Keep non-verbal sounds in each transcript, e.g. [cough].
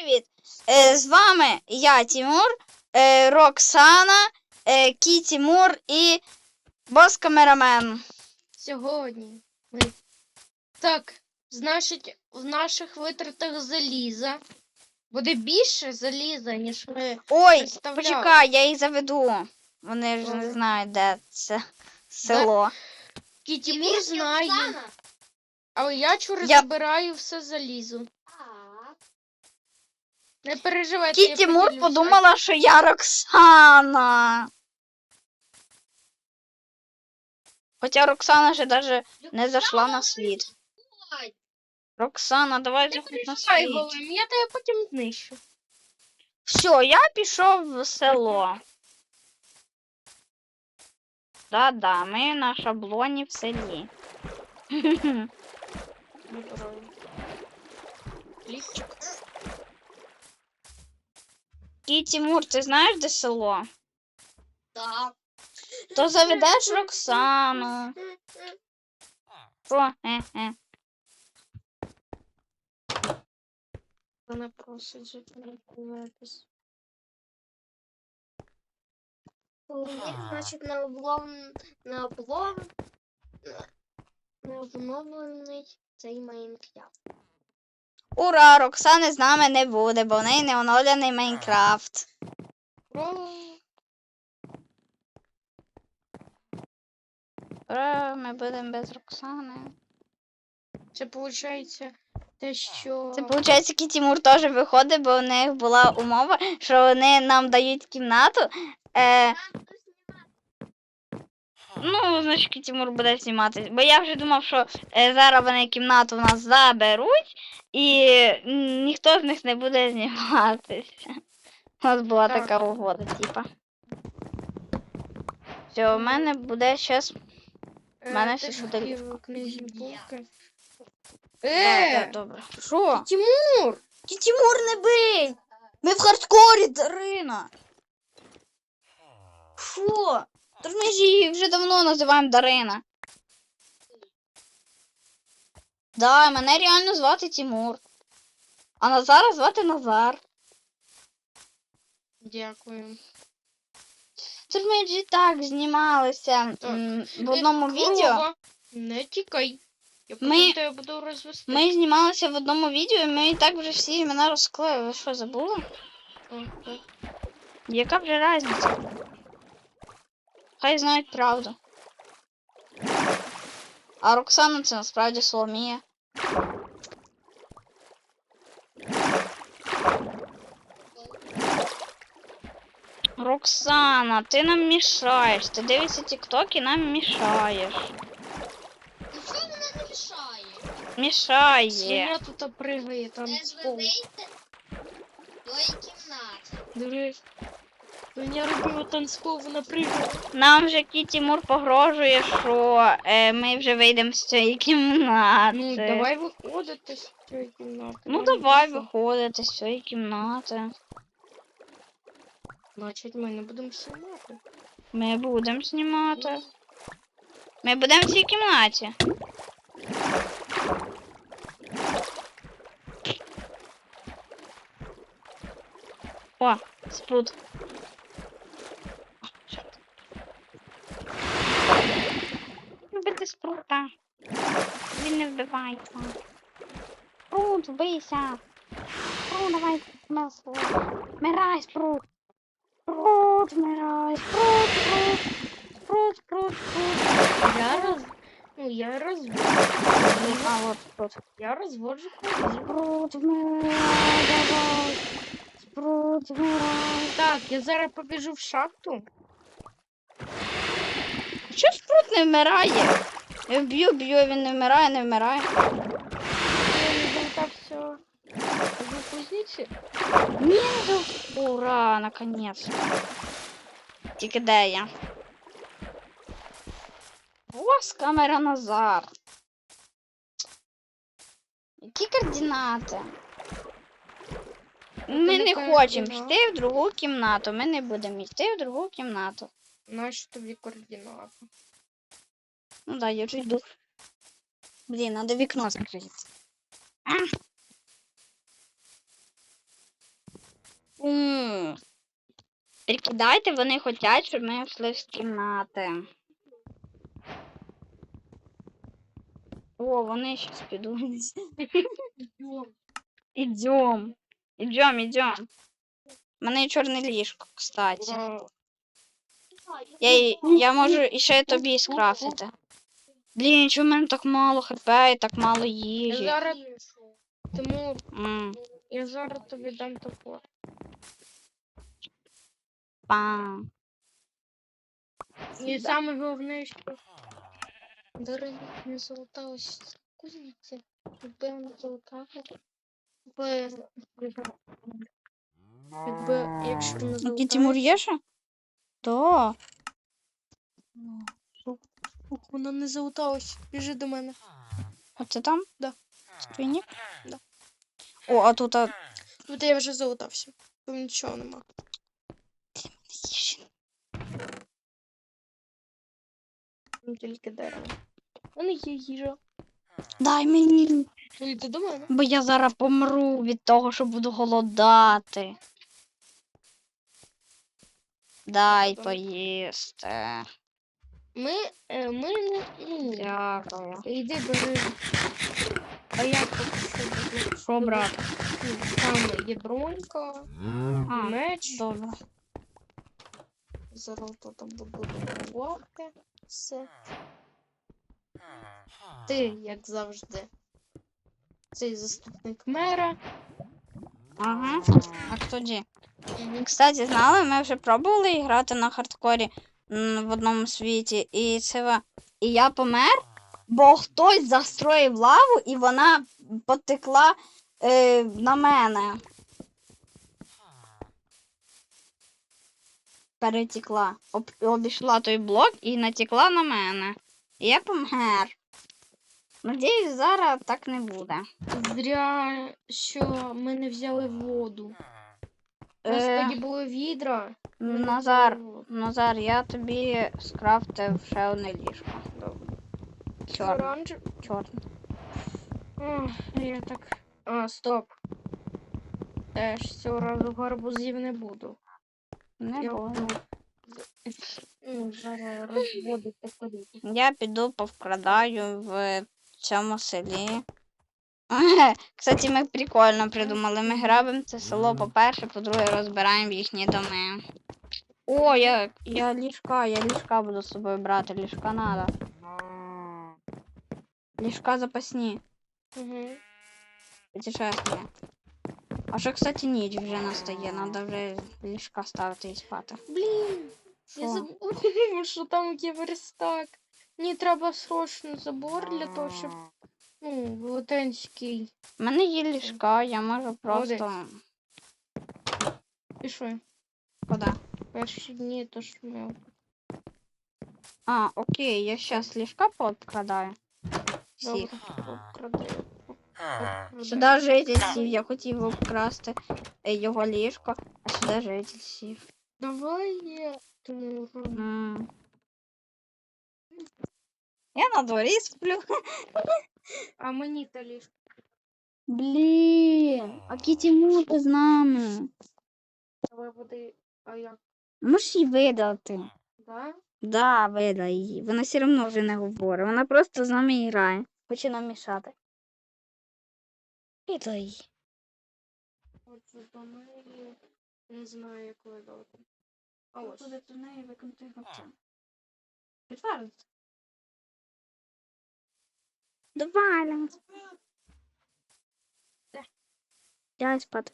Привіт! Е, з вами я, Тимур, е, Роксана, е, Кі Тимур і бос камерамен. Сьогодні ми. Так, значить, в наших витратах заліза буде більше заліза, ніж ми. Ой, почекай, я їх заведу. Вони ж не знають, де це село. Тимур знає. Але я чур Я- забираю все залізо. Не переживайте. Кі я Тимур поділюся. подумала, що я Роксана. Хоча Роксана ще навіть не зайшла на світ. Роксана, давай заходь на переживай, світ. Я тебе потім знищу. Все, я пішов в село. Да-да, ми на шаблоні в селі. [laughs] Вибираю. І Тимур, ти знаєш, де село? Так. То заведеш Роксану. Що? Е-е. Вона просить запам'ятатись. Значить, на облом... на облом... на обновлений цей Майнкрафт. Ура, Роксани з нами не буде, бо в неї не оновлений Майнкрафт. Ура! Ми будемо без Роксани. Це виходить те, що. Це виходить, Кі Тимур теж виходить, бо у них була умова, що вони нам дають кімнату. Е, ну, значить, Кі Тимур буде знімати. Бо я вже думав, що е, зараз вони кімнату в нас заберуть, і ніхто з них не буде зніматися. У нас була Так. така угода, типа. Все, у мене буде щас. Е, мене ти ще буде Е! добре. Що? Тимур! Тимур не бий! Ми в хардкорі, Дарина! Що? Та ж ми ж її вже давно називаємо Дарина. Да, мене реально звати Тимур. А Назара звати Назар. Дякую. Це ж ми ж і так знімалися Так. м, в одному відео. Не тікай. Я Ми- потім тебе буду розвести. Ми знімалися в одному відео, і ми і так вже всі імена розклеїли. Ви що, забули? О, так. Яка вже різниця? Хай знають правду. А Роксана це насправді Соломія. Роксана, ти нам мішаєш. Ти дивишся тік-ток і нам мішаєш. Нічого вона не мішає. Мішає. Свиня тут пригає там Не з полу. зведете до кімнати. Дивись. Свиня робила танцпол, вона. Нам вже Кі Тимур погрожує, що е, ми вже вийдемо з цієї кімнати. Ну, давай виходити з цієї кімнати. Ну Ну, давай виходити з цієї кімнати. Значить, ми не будемо знімати. Ми будемо знімати. Ми будемо в цій кімнаті. О, спрут. О, що ти? Любити спрута. Він не вбивається. Спрут, вбийся. Спрут, давай масло. Вмирай, спрут. Спрут, вмирай. Спрут, спрут. Спрут, спрут, спрут. Я роз... Ну, я розводжу. А, вот спрут. Я розводжу. Спрут, вмирай, давай. Спрут, вмирай. Так, я зараз побіжу в шахту. Що спрут не вмирає? Я б'ю, б'ю, він не вмирає, не вмирає. Все. Ні, ну, ура, наконец. Тільки де я? Ось камера Назар. Які координати? Ми не хочемо йти в другу кімнату. Ми не будемо йти в другу кімнату. Наші тобі координати. Ну да, я вже йду. Блін, надо вікно закрити. А, Фу. Прикидайте, вони хочуть, щоб ми йшли з кімнати. О, вони щас підуть. Ідем. Ідем, ідем. У мене є чорне ліжко, кстати. Я, я можу іще тобі скрафтити. Блін, чому в мене так мало хп і так мало Я зараз, Тимур, М, я зараз тобі дам топор. Пам. І саме головне, що дорогі не золоталось кузниці, якби не золотали, якби, якби, якщо не Який Тимур є ще? То. Ух, вона не залуталась. Біжи до мене. Оце там? Да. Скрині? Да. О, а тут а... Тут я вже залутався. Тут нічого нема. їжі. Там тільки дерево. У мене є їжа. Дай мені, Ну до мене. бо я зараз помру від того, що буду голодати. Дай поїсти. Ми, е, ми не... ну, Дякую. Йди бери. А я поки що? Ну, Там є бронька, А, меч. добре. Зараз то там буду добувати. Все. Ти, як завжди. Цей заступник мера. Ага. А тоді? Кстати, знали, ми вже пробували грати на хардкорі в одному світі, і це і я помер, бо хтось застроїв лаву, і вона потекла е, на мене. Перетекла. Об, обійшла той блок і натекла на мене. І я помер. Надіюсь, зараз так не буде. Зря, що ми не взяли воду. Нас Е, тоді було відра. Назар. Назар, я тобі скрафтив ще одне ліжко. Чорне. Оранж- Чорне. Ох, Я так. А, стоп. Теж цього разу гарбузів не буду. Не Я зараз розводити. [laughs] Я піду повкрадаю в цьому селі. [laughs] Кстати, ми прикольно придумали. Ми грабимо це село, по-перше, по-друге, розбираємо їхні доми. О, я, я ліжка, я ліжка буду з собою брати, ліжка надо. Ліжка запасні. Угу. Путешествие. А що, кстати, ніч вже настає, надо вже ліжка ставити і спати. Блін, я Що? [laughs] що там є верстак. Мені треба срочно забор для того, щоб. Ну, велетенський. У мене є ліжка, я можу просто. Пішли. Куди? Перші дні то ж ми. А, окей, я щас ліжка подкрадаю. Всіх. Обкрадаю. Сюди житель сів, я хотів обкрасти е, його ліжко, а сюди житель сів. Давай я. Я на дворі сплю. А мені та ліжко. Блін, а Кіті Мута з нами. Давай води. А як? Можеш її видати. Да? Да, видай її. Вона все одно вже не говорить. Вона просто з нами грає. Хоче нам мішати. Видай її. Отже, до неї. Не знаю, як видати. А ось. Буде до неї виконати гравця. Підтвердити. Давай. Дай спати.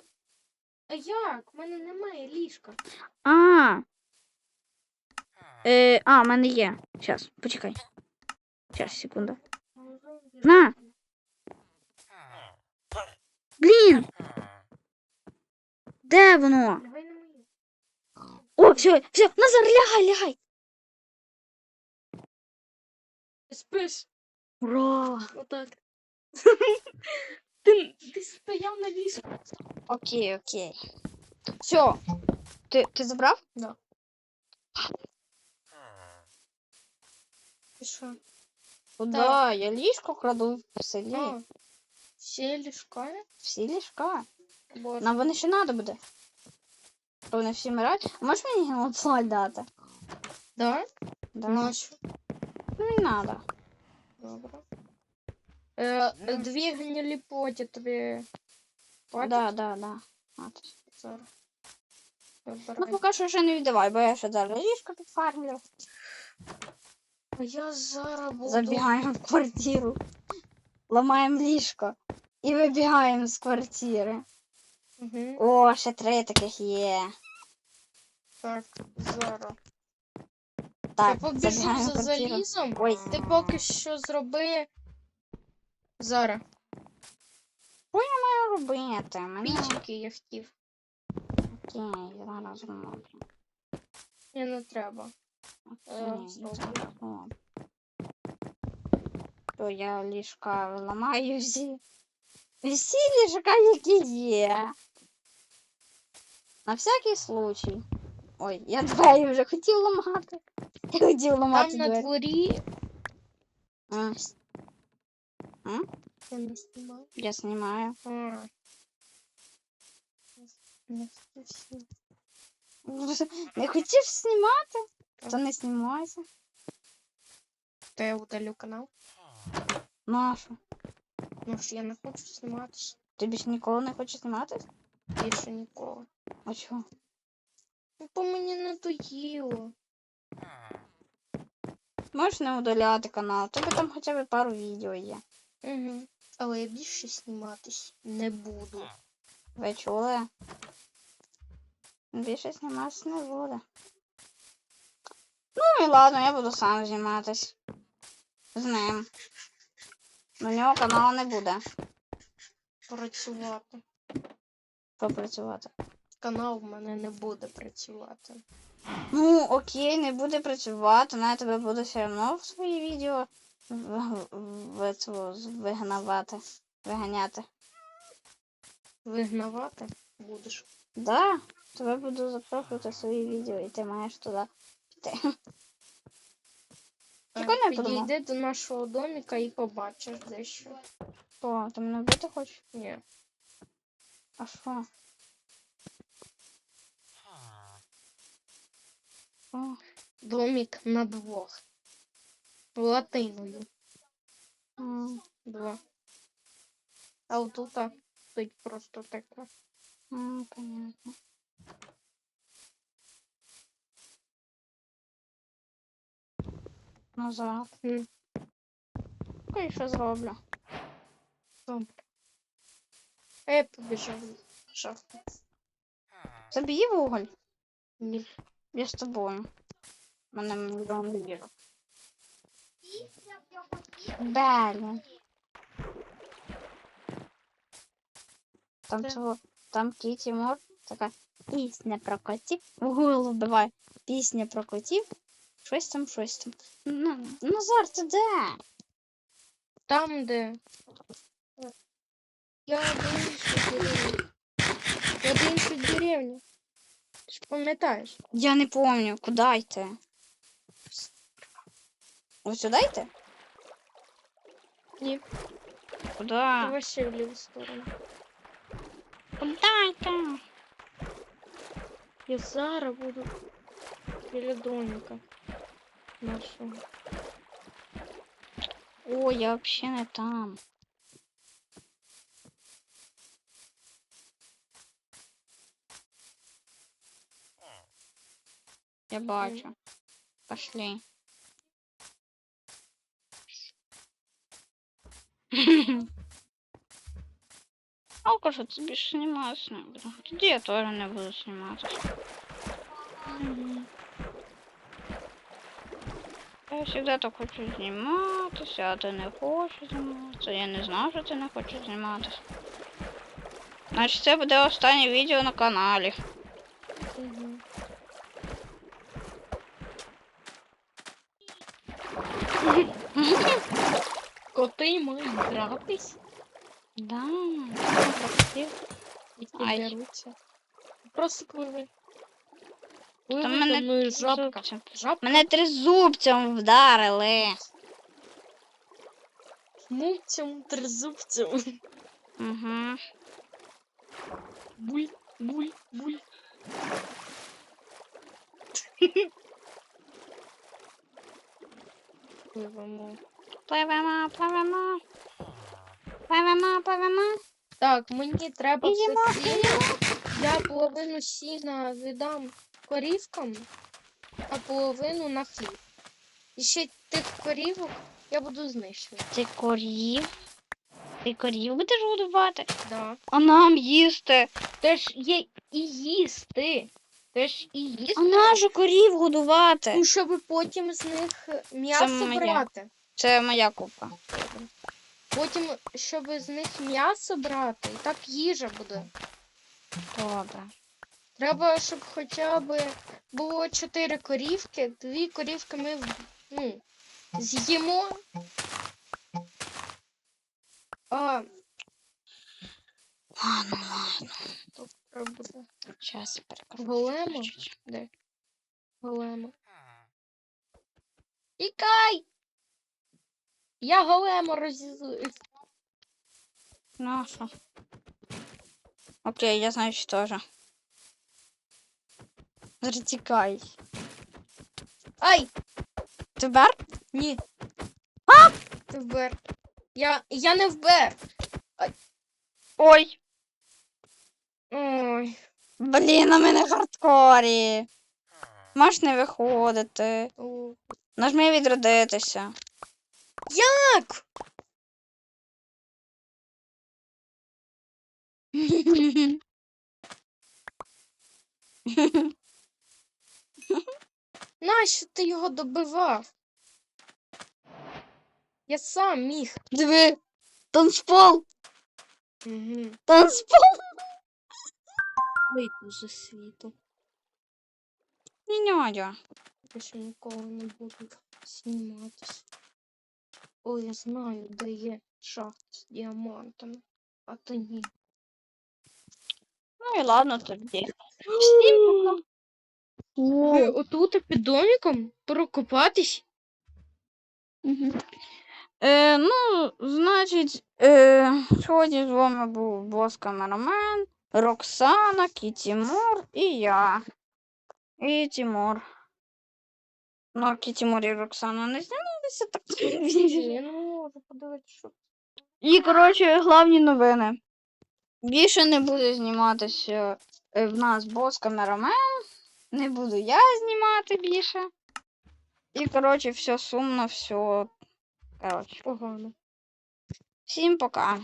А як? У мене немає ліжка. А. Е, а, в мене є. Щас, почекай. Щас, секунду. На. Блін! Де воно? О, все, все, Назар, лягай, лягай. Спиш. Ура! Отак. ти, [laughs] ти стояв на ліжку. Окей, окей. Все. Ти, ти забрав? Ти що? Да, я ліжко краду в селі. А, Всі ліжка? Всі ліжка. Боже. Нам вони ще треба буде. Вони всі вмирають. А можеш мені геноцид дати? Да? Да. Нащо? Ну не надо. Добре. Е, е, дві гнилі плоті тобі. Хватить? Да, да, да. Зараз. Ну Вибирай. поки що ще не віддавай, бо я ще зараз ліжко підфармлю. А я зараз буду. Забігаємо в квартиру. Ламаємо ліжко. І вибігаємо з квартири. Угу. О, ще три таких є. Так, зараз. Так, я побіжу забігаємо за квартиру. залізом. Ой, Ти поки що зроби. Зараз. що робити? Мені Пічки я хотів. окей, зараз зроблю. Ні, не треба. Е, Окей, зроблю. зроблю. То я ліжка ламаю всі. Всі ліжка, які є. На всякий случай. Ой, я двері [laughs] вже хотів ламати. Я хотів ламати Там на двері. дворі. М, Я не знімаю. Я знімаю. А. [laughs] Не хотів. Не хотів знімати? То не знімайся. То я удалю канал. Нашу. Ну ж я не хочу зніматися. Ти більше ніколи не хочеш знімати? Більше ніколи. А чого? Ну, по мені надоїло. Можеш не удаляти канал, тобі там хоча б пару відео є. Угу. Але я більше зніматись не буду. Ви чули? Більше зніматися не буде. Ну і ладно, я буду сам зніматись. З ним. На нього каналу не буде. Працювати. Попрацювати. Канал в мене не буде працювати. Ну, окей, не буде працювати, на тебе буде все одно в свої відео в, цього вигнавати. Виганяти. Вигнавати будеш. Да, тебе буду запрошувати в свої відео, і ти маєш туди піти. Підійди до нашого домика і побачиш дещо. Що, ти мене вбити хочеш? Ні. А що? О, Домик на двох. Латиною. Два. А отут стоїть просто таке. понятно. Назад. М. Окей, що зроблю? Добре. Я побіжав. Забій вуголь. Ні. Я з тобою. Мене мільйон віру. Далі. Там Де? цього, там Кіті Мор, така пісня про котів. В голову вбивай. Пісня про котів. Щось там, щось там. Ну, Назар, ти де? Там, де. Я до іншої деревні. Я до іншої деревні. Пам'ятаєш? Я не помню, куди йти. Ось сюди йти? Ні. Куди? Давай ще в ліву сторону. Куди йти? Я зараз буду біля домика нашого. О, я взагалі не там. Я бачу. Пошли. Алко, що ти більше зніматися не буду. Тоді я теж не буду зніматися. Я завжди так хочу зніматися, а ти не хочеш зніматися. Я не знав, що ти не хочеш зніматися. Значить, це буде останнє відео на каналі. Угу. Коти мають гратись, Да, які Ай. деруться. Просто пливи. Там Пливи мене за мною жабка. тризубцем. Жабка Мене тризубцем вдарили. мутцем, тризубцем. Угу. Буль, буль, буль. Пливемо. Пливемо, пливемо. Пливемо, пливемо. Так, мені треба Ідемо, все сіно. Я половину сіна віддам корівкам, а половину на хліб. І ще тих корівок я буду знищувати. Ти корів. Ти корів будеш годувати? Да. А нам їсти. Теж є і їсти. Теж і їсти. А нашу корів годувати. Ну, щоб потім з них м'ясо моє. брати. Це моя купа. Потім, щоб з них м'ясо брати, і так їжа буде. Добре. Треба, щоб хоча б було чотири корівки, дві корівки ми ну, з'їмо. А, Ладно, ладно. Буде Зараз перекручу. големо. Де? Големо. Тікай! Я големо розізую. А що? Окей, я знаю, що теж. Затікай. Ай! Тепер? Ні. А! Ти вбер. Я, я не вбер. Ой. Ой. Блін, на мене хардкорі. Можеш не виходити. Нажми відродитися. Так! Нащо ти його добивав? Я сам міг. Диви. Танцпол. Угу. Танцпол. Вийду зі світу. Ні-ня. Більше ніколи не буду зніматися. О, я знаю, де є шахт з діамантами. А то ні. Ну і ладно тоді. Всім пока. Ви отут під домиком прокопатись? Е, ну, значить, е, сьогодні з вами був бос камерамен, Роксана, Кітімур і я. І Тимур. Ну, Кітімур і Роксана не знімалися так. [laughs] [laughs] Я не можу подивитися, що. І, коротше, головні новини. Більше не буде зніматися е, в нас бос камерамен. Не буду я знімати більше. І, коротше, все сумно, все. Коротше. Погано. Всім пока.